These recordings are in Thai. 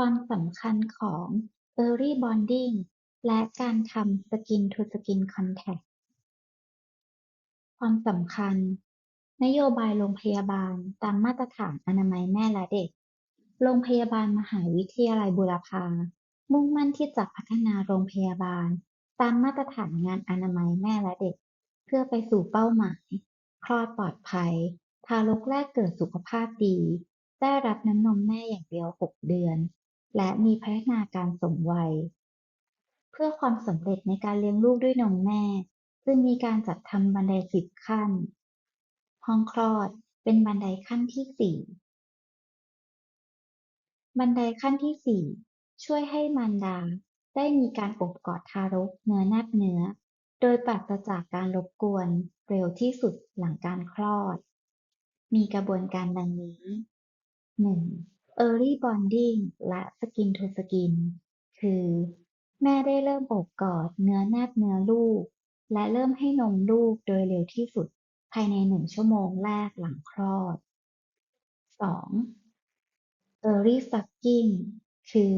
ความสำคัญของ Early Bonding และการทำ Skin to Skin Contact ความสำคัญ นโยบายโรงพยาบาลตามมาตรฐานอนามัยแม่และเด็ก โรงพยาบาลมหาวิทยาลัยบูรพา มุ่งมั่นที่จะพัฒนาโรงพยาบาล ตามมาตรฐานงานอนามัยแม่และเด็ก เพื่อไปสู่เป้าหมาย คลอดปลอดภัย ทารกแรกเกิดสุขภาพดี ได้รับน้ำนมแม่อย่างเดียว 6 เดือน และมีพัฒนาการสมวัย เพื่อความสำเร็จในการเลี้ยงลูกด้วยนมแม่ จึงมีการจัดทำบันได10ขั้น ห้องคลอดเป็นบันไดขั้นที่ 4 บันไดขั้นที่ 4 ช่วยให้มารดาได้มีการอบกอดทารกเนื้อแนบเนื้อ โดยปราศจากการรบกวนเร็วที่สุดหลังการคลอด มีกระบวนการดังนี้ 1. Early Bonding และ Skin to Skin คือ แม่ได้เริ่มโอบกอดเนื้อแนบเนื้อลูก และเริ่มให้นมลูกโดยเร็วที่สุดภายใน1ชั่วโมงแรกหลังคลอด 2. Early Sucking คือ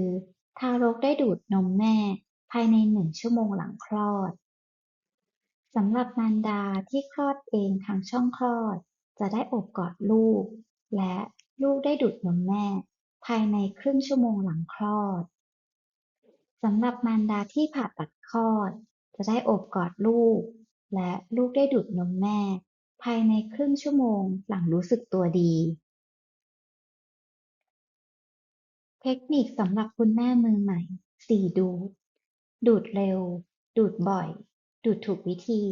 ทารกได้ดูดนมแม่ ภายใน1ชั่วโมงหลังคลอดสำหรับมารดาที่คลอดเองทางช่องคลอด จะได้โอบกอดลูก และ ลูกได้ดูดนมแม่ ภายในครึ่งชั่วโมงหลังคลอดสำหรับมารดาที่ผ่าตัดคลอด จะได้โอบกอดลูก และลูกได้ดูดนมแม่ ภายในครึ่งชั่วโมงหลังรู้สึกตัวดี เทคนิคสำหรับคุณแม่มือใหม่ 4 ดูด ดูดเร็ว ดูดบ่อย ดูดถูกวิธี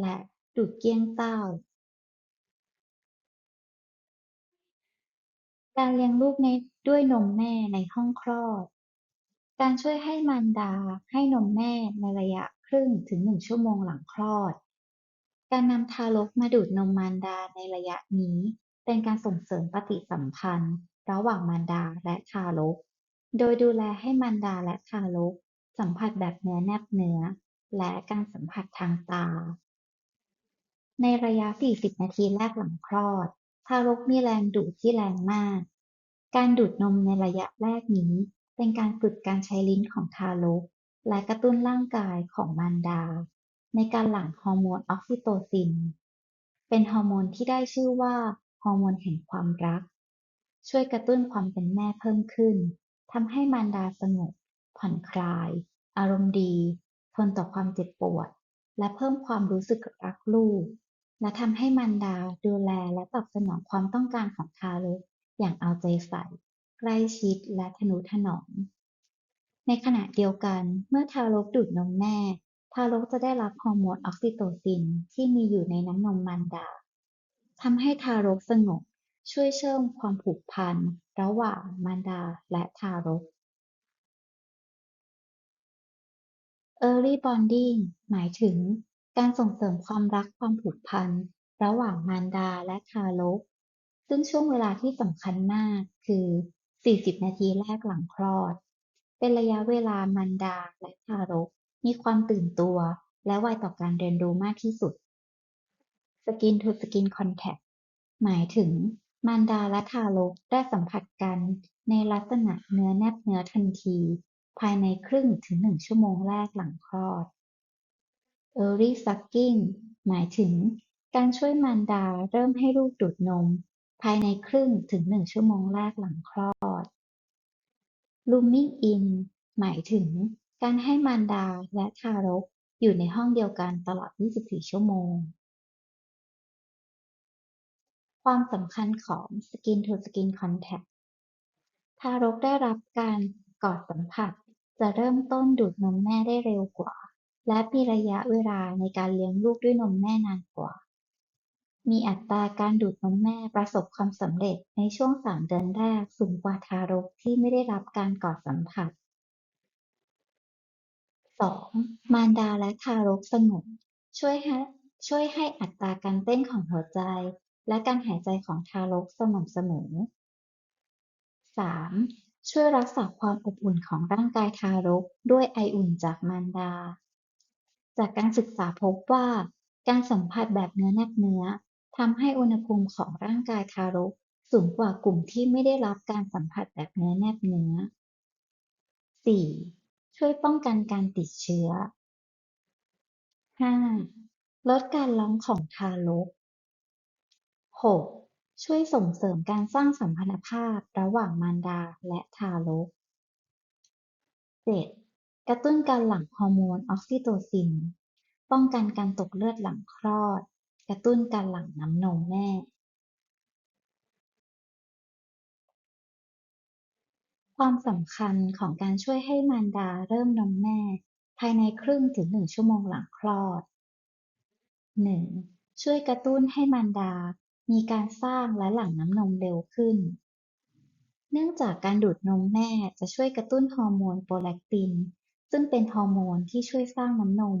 และดูดเกี้ยงเต้า การเลี้ยงลูกในด้วยนมแม่ในห้องคลอด การช่วยให้มารดาให้นมแม่ในระยะครึ่งถึง1ชั่วโมงหลังคลอด การนำทารกมาดูดนมมารดาในระยะนี้ เป็นการส่งเสริมปฏิสัมพันธ์ ระหว่างมารดาและทารก โดยดูแลให้มารดาและทารก สัมผัสแบบเนื้อแนบเนื้อ และการสัมผัสทางตา ในระยะ 40 นาทีแรกหลังคลอด ทารกมีแรงดูดที่แรงมาก การดูดนมในระยะแรกนี้ เป็นการฝึกการใช้ลิ้นของทารก และกระตุ้นร่างกายของมารดา ในการหลั่งฮอร์โมนออกซิโตซิน เป็นฮอร์โมนที่ได้ชื่อว่าฮอร์โมนแห่งความรัก ช่วยกระตุ้นความเป็นแม่เพิ่มขึ้นทำให้มารดาสงบผ่อนคลาย อารมณ์ดี ทนต่อความเจ็บปวด และเพิ่มความรู้สึกรักลูก และทำให้มารดาดูแลและตอบสนองความต้องการของทารกอย่างเอาใจใส่ ใกล้ชิดและทนุถนอม ในขณะเดียวกันเมื่อทารกดูดนมแม่ ทารกจะได้รับฮอร์โมนออกซิโตซินที่มีอยู่ในน้ำนมมารดาทำให้ทารกสงบช่วยเชื่อมความผูกพันระหว่างมารดาและทารก Early Bonding หมายถึง การส่งเสริมความรักความผูกพัน ระหว่างมารดาและทารก ซึ่งช่วงเวลาที่สำคัญมากคือ 40 นาทีแรกหลังคลอด เป็นระยะเวลามารดาและทารก มีความตื่นตัว และไวต่อการเรียนรู้มากที่สุด Skin to Skin Contact หมายถึงมารดาและทารกได้สัมผัสกันในลักษณะเนื้อแนบเนื้อทันที ภายในครึ่งถึง1ชั่วโมงแรกหลังคลอด Early Sucking หมายถึงการช่วยมารดาเริ่มให้ลูกดูดนม ภายในครึ่งถึง1ชั่วโมงแรกหลังคลอด Rooming In หมายถึงการให้มารดาและทารกอยู่ในห้องเดียวกันตลอด 24 ชั่วโมง ความสำคัญของ Skin to Skin Contact ทารกได้รับการกอดสัมผัส จะเริ่มต้นดูดนมแม่ได้เร็วกว่า และมีระยะเวลาในการเลี้ยงลูกด้วยนมแม่นานกว่า มีอัตราการดูดนมแม่ประสบความสำเร็จในช่วง 3 เดือนแรกสูงกว่าทารกที่ไม่ได้รับการกอดสัมผัส 2. มารดาและทารกสงบช่วยให้ช่วยให้อัตราการเต้นของหัวใจ และการหายใจของทารกสม่ำเสมอ 3. ช่วยรักษาความอบอุ่นของร่างกายทารกด้วยไออุ่นจากมารดา จากการศึกษาพบว่า การสัมผัสแบบเนื้อแนบเนื้อทำให้อุณหภูมิของร่างกายทารกสูงกว่ากลุ่มที่ไม่ได้รับการสัมผัสแบบเนื้อแนบเนื้อสี่ช่วยป้องกันการติดเชื้อห้าลดการร้องของทารกหกช่วยส่งเสริมการสร้างสัมพันธภาพระหว่างมารดาและทารกเจ็ด กระตุ้นการหลั่งฮอร์โมนออกซิโตซิน ป้องกันการตกเลือดหลังคลอด กระตุ้นการหลั่งน้ำนมแม่ ความสำคัญของการช่วยให้มารดาเริ่มนมแม่ ภายในครึ่งถึงหนึ่งชั่วโมงหลังคลอดหนึ่งช่วยกระตุ้นให้มารดา มีการสร้างและหลั่งน้ำนมเร็วขึ้น เนื่องจากการดูดนมแม่จะช่วยกระตุ้นฮอร์โมนโปรแลคติน ซึ่งเป็นฮอร์โมนที่ช่วยสร้างน้ำนม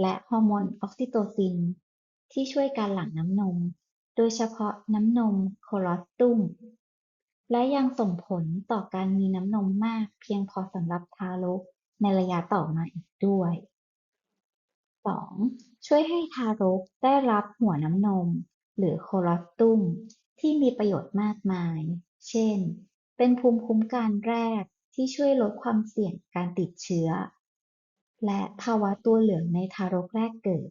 และฮอร์โมนออกซิโตซิน ที่ช่วยการหลั่งน้ำนม โดยเฉพาะน้ำนมโคลอสตุมและยังส่งผลต่อการมีน้ำนมมากเพียงพอสำหรับทารกในระยะต่อมาอีกด้วยสองช่วยให้ทารกได้รับหัวน้ำนม หรือโคลอสตุมที่มีประโยชน์มากมาย เช่น เป็นภูมิคุ้มกันแรก ที่ช่วยลดความเสี่ยงการติดเชื้อ และภาวะตัวเหลืองในทารกแรกเกิด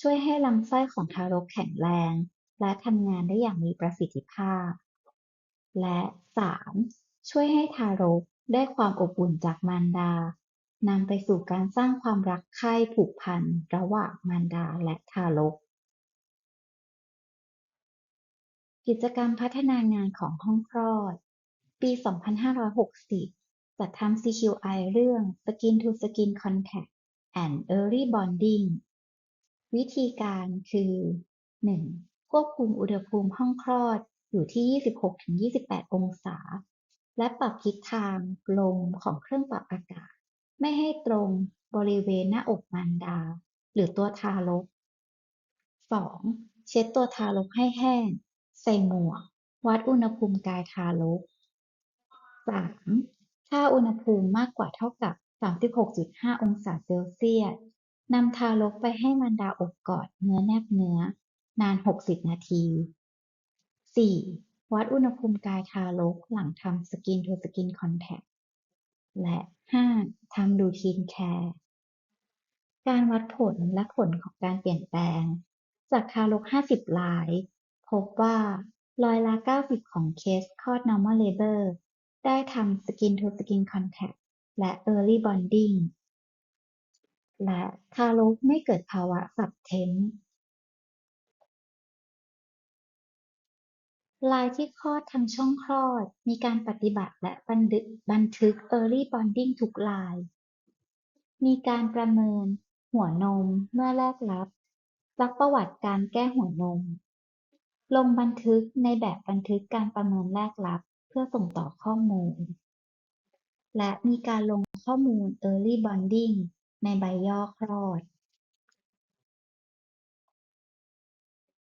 ช่วยให้ลำไส้ของทารกแข็งแรง และทำงานได้อย่างมีประสิทธิภาพ และสามช่วยให้ทารกได้ความอบอุ่นจากมารดานำไปสู่การสร้างความรักใคร่ผูกพันระหว่างมารดาและทารก กิจกรรมพัฒนางานของห้องคลอด ปี 2560 จัดทำ CQI เรื่อง Skin to Skin Contact and Early Bonding วิธีการคือ 1. ควบคุมอุณหภูมิห้องคลอดอยู่ที่ 26-28 องศา และปรับทิศทางลมของเครื่องปรับอากาศ ไม่ให้ตรงบริเวณหน้าอกมารดา หรือตัวทารก 2. เช็ดตัวทารกให้แห้ง ใส่หมวก วัดอุณหภูมิกายทารก 3. ถ้าอุณหภูมิมากกว่าเท่ากับ 36.5 องศาเซลเซียสนำทารกไปให้มารดาอบกอดเนื้อแนบเนื้อ นาน 60 นาที 4. วัดอุณหภูมิกายทารกหลังทำ Skin to Skin Contact และ 5. ทำรูทีนแคร์ การวัดผลและผลของการเปลี่ยนแปลง จากทารก 50 ราย พบว่าร้อยละ 90 ของเคสคลอด normal labor ได้ทำ Skin to Skin Contact และ Early Bonding และทารกไม่เกิดภาวะสับเทนส์รายที่คลอดทางช่องคลอด มีการปฏิบัติและบันทึกบันทึก Early Bonding ทุกราย มีการประเมินหัวนมเมื่อแรกรับซักประวัติการแก้หัวนม ลงบันทึกในแบบบันทึกการประเมินแรกรับ พื่อส่งต่อข้อมูล และมีการลงข้อมูล Early Bonding ในใบย่อคลอด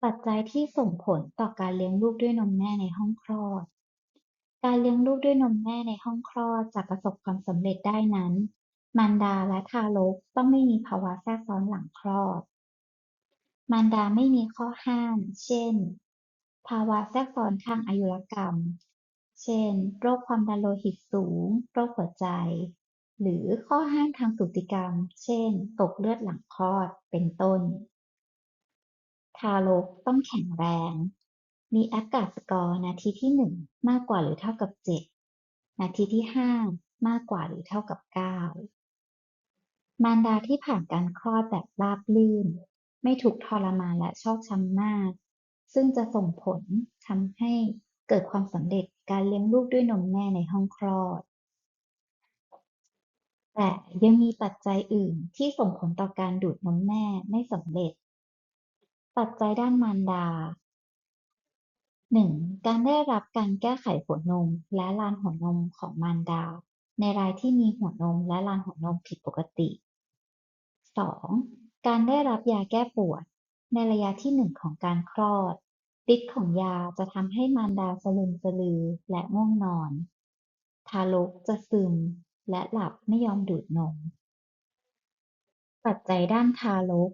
ปัจจัยที่ส่งผลต่อการเลี้ยงลูกด้วยนมแม่ในห้องคลอด การเลี้ยงลูกด้วยนมแม่ในห้องคลอดจะประสบความสำเร็จได้นั้น มารดาและทารกต้องไม่มีภาวะแทรกซ้อนหลังคลอด มารดาไม่มีข้อห้าม เช่น ภาวะแทรกซ้อนทางอายุรกรรม เช่น โรคความดันโลหิตสูง โรคหัวใจ หรือข้อห้ามทางสูติกรรม เช่น ตกเลือดหลังคลอด เป็นต้น ทารกต้องแข็งแรง มี ACAT score นาทีที่หนึ่งมากกว่าหรือเท่ากับเจ็ดนาทีที่ห้ามากกว่าหรือเท่ากับเก้ามารดาที่ผ่านการคลอดแบบราบรื่น ไม่ทุกทรมานและชอกช้ำมาก ซึ่งจะส่งผลทำให้เกิดความสำเร็จ การเลี้ยงลูกด้วยนมแม่ในห้องคลอด แต่ยังมีปัจจัยอื่นที่ส่งผลต่อการดูดนมแม่ไม่สำเร็จ ปัจจัยด้านมารดาหนึ่งการได้รับการแก้ไขหัวนมและลานหัวนมของมารดา ในรายที่มีหัวนมและลานหัวนมผิดปกติสองการได้รับยาแก้ปวดในระยะที่หนึ่งของการคลอด ฤทธิ์ของยาจะทำให้มารดาสลึมสลือและง่วงนอน ทารกจะซึมและหลับไม่ยอมดูดนม ปัจจัยด้านทารก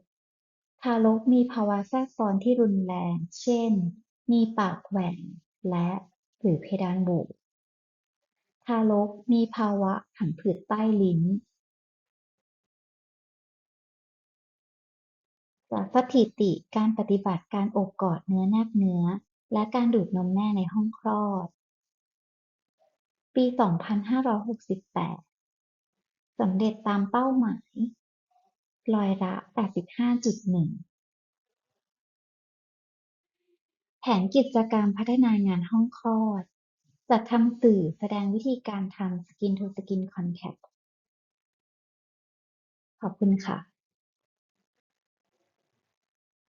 ทารกมีภาวะแทรกซ้อนที่รุนแรง เช่น มีปากแหว่งและหรือเพดานโหวทารกมีภาวะผังผืดใต้ลิ้น สถิติการปฏิบัติการโอบกอดเนื้อแนบเนื้อ และการดูดนมแม่ในห้องคลอด ปี 2568 สำเร็จตามเป้าหมายร้อยละ 85.1 แผนกิจกรรมพัฒนางานห้องคลอด จัดทำสื่อแสดงวิธีการทำ Skin to Skin Contact ขอบคุณค่ะ